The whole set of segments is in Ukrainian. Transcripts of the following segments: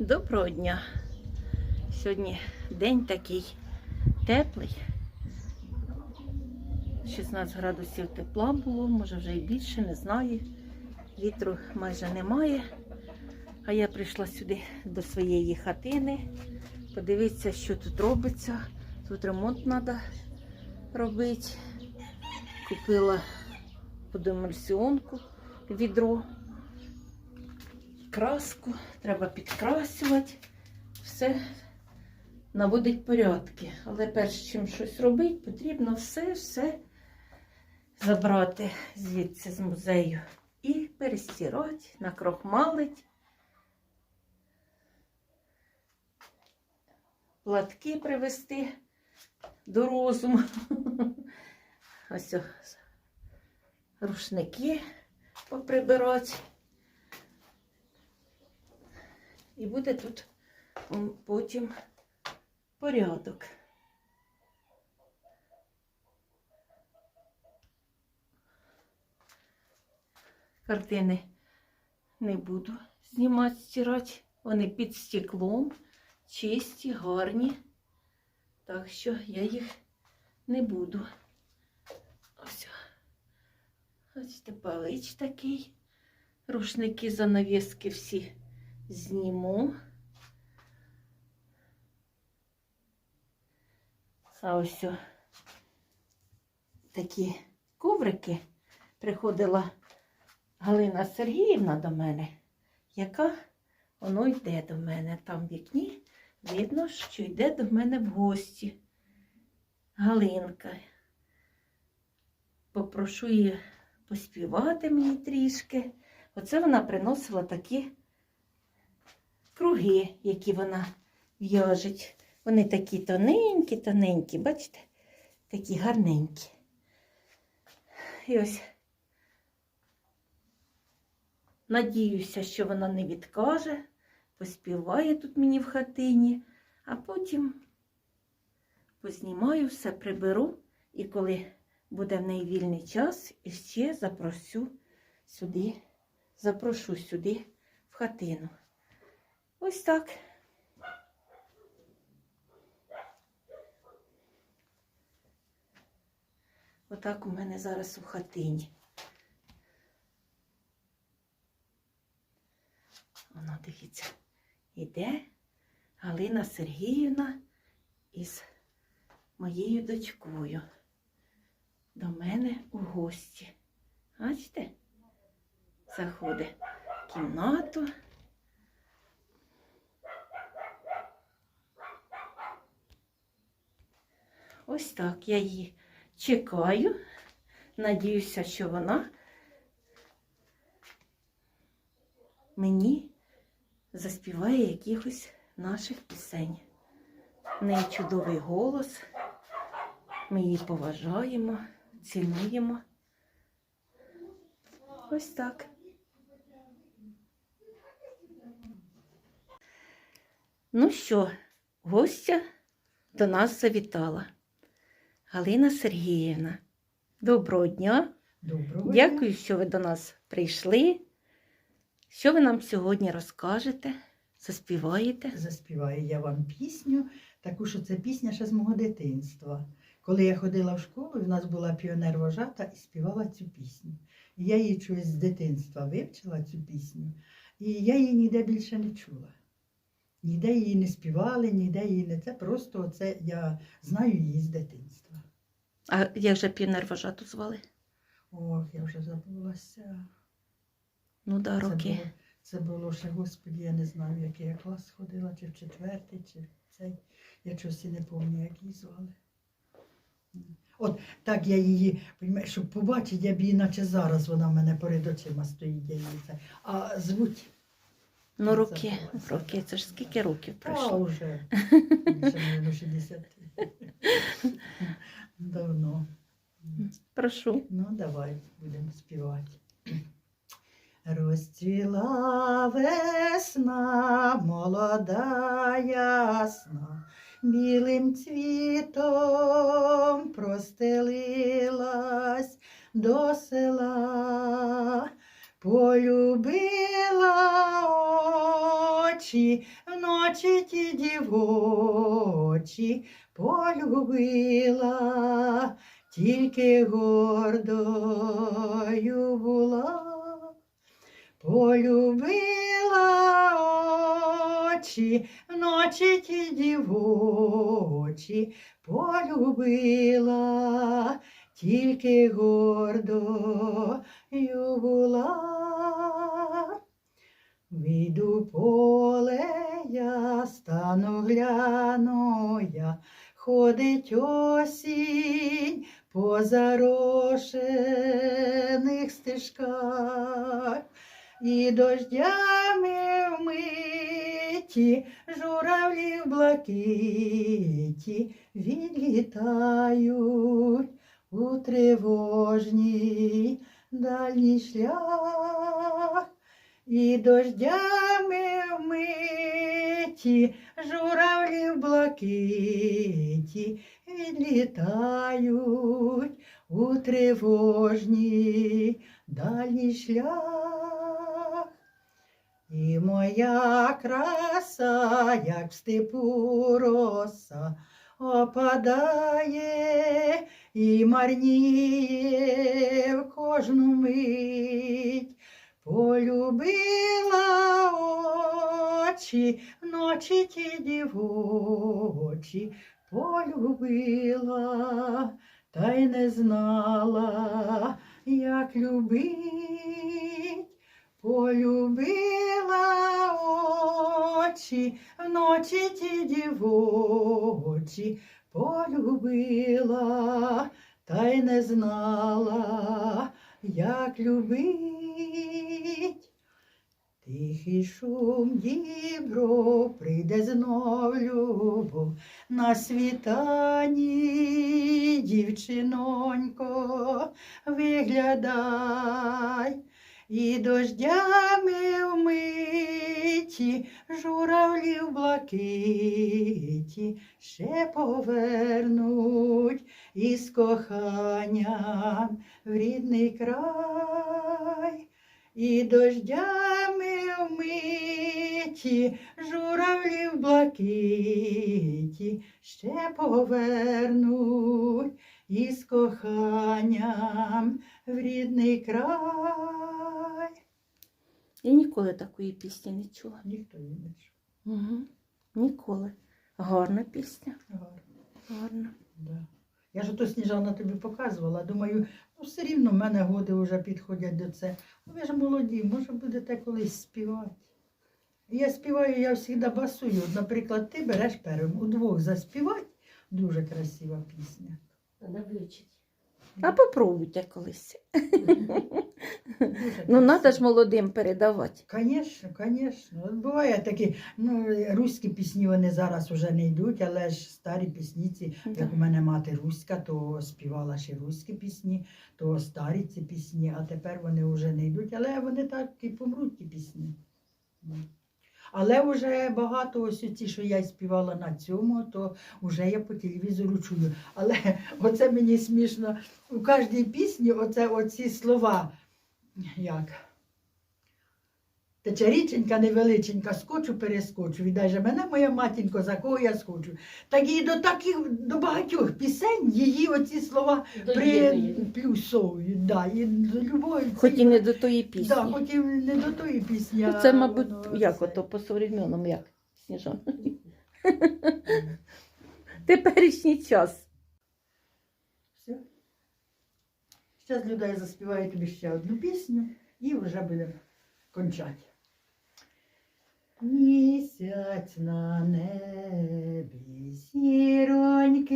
Доброго дня. Сьогодні день такий теплий. 16 градусів тепла було, може вже і більше, не знаю. Вітру майже немає. А я прийшла сюди до своєї хатини. Подивіться, що тут робиться. Тут ремонт треба робити. Купила подемульсіонку відро краску, треба підкрасувати, все наводить порядки. Але перш чим щось робити, потрібно все-все забрати звідси з музею і перестирати, накрохмалити. Платки привезти до розуму. Ось рушники поприбирати. І буде тут потім порядок. Картини не буду знімати, стирати. Вони під стеклом, чисті, гарні. Так що я їх не буду. Ось. Ось палич такий. Рушники, занавіски всі зніму. А ось такі коврики приходила Галина Сергіївна до мене, яка воно йде до мене. Там в вікні видно, що йде до мене в гості. Галинка. Попрошу її поспівати мені трішки. Оце вона приносила такі круги, які вона в'яжеть. Вони такі тоненькі, тоненькі, бачите? Такі гарненькі. І ось надіюся, що вона не відкаже, поспіває тут мені в хатині, а потім познімаю все, приберу, і коли буде в неї вільний час, іще запрошу сюди, запрошу сюди в хатину. Ось так. Отак у мене зараз у хатині. Воно, дивіться, іде Галина Сергіївна із моєю дочкою до мене у гості. Бачите? Заходить в кімнату. Ось так я її чекаю. Надіюся, що вона мені заспіває якихось наших пісень. В неї чудовий голос. Ми її поважаємо, цінуємо. Ось так. Ну що, гостя до нас завітала. Галина Сергіївна. Доброго дня. Доброго Дякую, що ви до нас прийшли. Що ви нам сьогодні розкажете, заспіваєте? Заспіваю я вам пісню, таку, що це пісня ще з мого дитинства. Коли я ходила в школу, в нас була піонер вожата і співала цю пісню. І я її чогось з дитинства вивчила цю пісню, і я її ніде більше не чула. Ніде її не співали, ніде її не це. Просто оце я знаю її з дитинства. А як же піонер звали? Ох, я вже забулася. Ну да, Це роки. було, це було ще, господі, я не знаю, який я клас ходила, чи в четвертий, чи в цей. Я чогось і не пам'ятаю, як її звали. От так я її, щоб побачити, я б її, наче зараз вона в мене перед очима стоїть. Я її це. А звуть. Ну, роки, роки. Це ж скільки років А пройшло? вже. Більше, мабуть, 60. Давно. Прошу. Ну, давай будемо співати. Розцвіла весна, молода ясна, білим цвітом простелилась до села, полюбила очі, вночі ті дівочі полюбила, тільки гордою була, полюбила очі, вночі ті дівочі полюбила, тільки гордою була. Вийду поле я, стану гляну я, ходить осінь по зарошених стежках, і дождями вмиті, журавлі в блакиті відлітають у тривожній дальній шлях. І дождями вмиті, журавлі в блакиті відлітають у тривожній дальній шлях. І моя краса, як в степу роса, опадає і марніє в кожну мить. Полюбила очі, вночі ті дівочі, полюбила, та й не знала, як любить. Полюбила очі, вночі ті дівочі, полюбила, та й не знала, як любить. Тихий шум дібро прийде знов любов на світанні, дівчинонько, виглядай, і дождями вмиті, журавлі в блакиті ще повернуть із коханням в рідний край, і дождями вмиті, журавлі в блакиті ще повернуть із коханням в рідний край. Я ніколи такої пісні не чула. Ніхто її не чув. Угу. Ніколи. Гарна пісня. Гарно. Гарна. Да. Я ж ото Сніжана тобі показувала. Думаю, ну все рівно в мене годи вже підходять до це. Ну ви ж молоді, може будете колись співати. Я співаю, я завжди басую. Наприклад, ти береш первим, удвох заспівати. Дуже красива пісня. Вона вичить. А попробуйте колись. Ну, треба ж молодим передавати. Звісно, звісно. От буває такі, ну, руські пісні вони зараз вже не йдуть, але ж старі пісніці, як у мене мати руська, то співала ще руські пісні, то старі ці пісні, а тепер вони вже не йдуть, але вони так і помруть, ті пісні. Але вже багато ось ті, що я співала на цьому, то вже я по телевізору чую. Але оце мені смішно. У кожній пісні оце, оці слова, як Тече річенька невеличенька, скочу, перескочу. Віддай же мене, моя матінко, за кого я скочу. Так і до таких, до багатьох пісень її оці слова приплюсовують. Да, і до любої Хоч і не до тої пісні. Да, хоч і не до тої пісні. Ну, а це, мабуть, воно як це. ото по современному, як Сніжан. Теперішній час. Зараз Люда я заспіваю тобі ще одну пісню і вже будемо кончати. Місяць на небі, зіроньки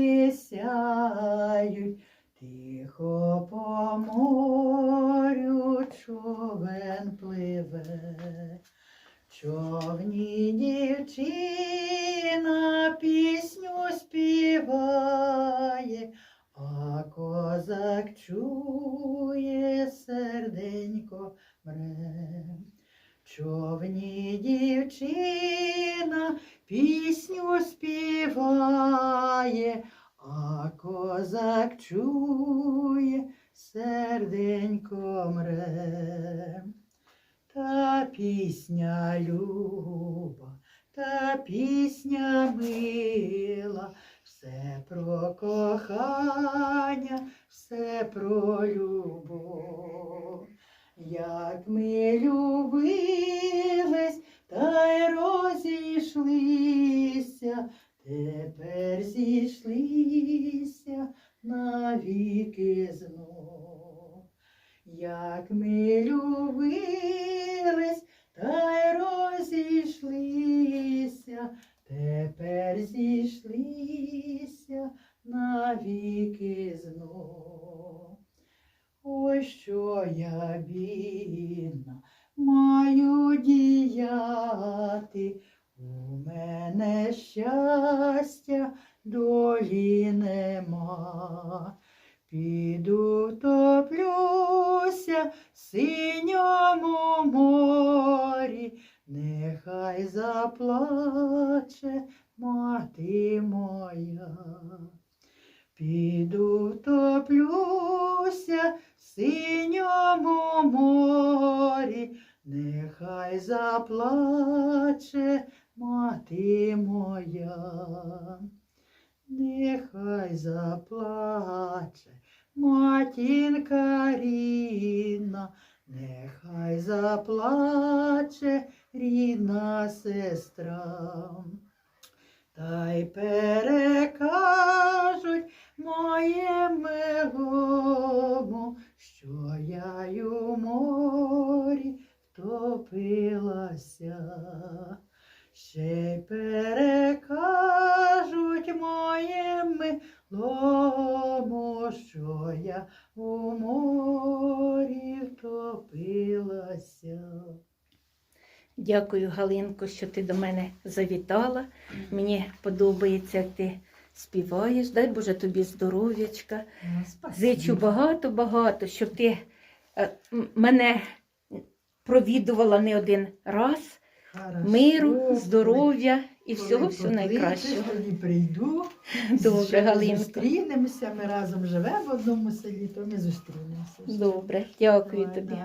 Човні дівчина пісню співає, а козак чує серденько мре. Та пісня люба та пісня мила, все про кохання, все про любов. Як ми любились, та й розійшлися, тепер зійшлися навіки знов. Як ми любились, та й розійшлися, синьому морі, нехай заплаче мати моя. Піду втоплюся в синьому морі, нехай заплаче мати моя. Нехай заплаче матінка рідна, нехай заплаче рідна сестра. Та й перекажуть моє милому, що я у морі втопилася. Ще й перекажуть моє милому, що я у морі втопилася. Дякую, Галинко, що ти до мене завітала. Мені подобається, як ти співаєш. Дай Боже тобі здоров'ячка. Зичу багато-багато, щоб ти е, мене провідувала не один раз. Хорошо, Миру, здоров'я і всього всього найкращого. Тоді прийду. Добре, Галинка. Зустрінемося, ми разом живемо в одному селі, то ми зустрінемося. Добре, дякую тобі